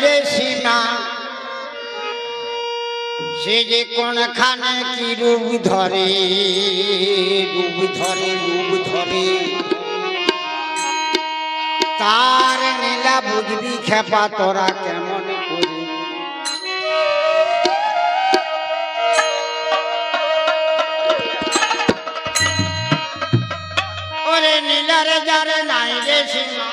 রে সে যে কোনখানে কি রূপ ধরে রূপ ধরে রূপ ধরে। তার নীলা বুঝবি খেপা তোরা কেমন নীলারে যারে নাই রে সীমা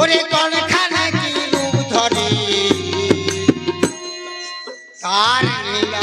ওরে কোনখানে কি রূপ ধরে? তার নীলা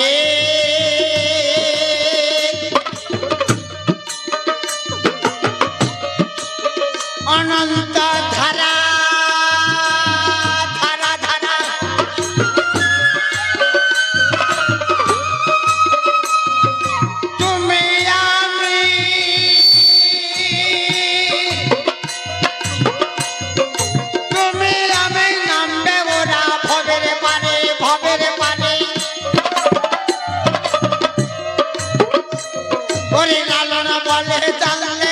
হে ওরে লালন বলে জানলে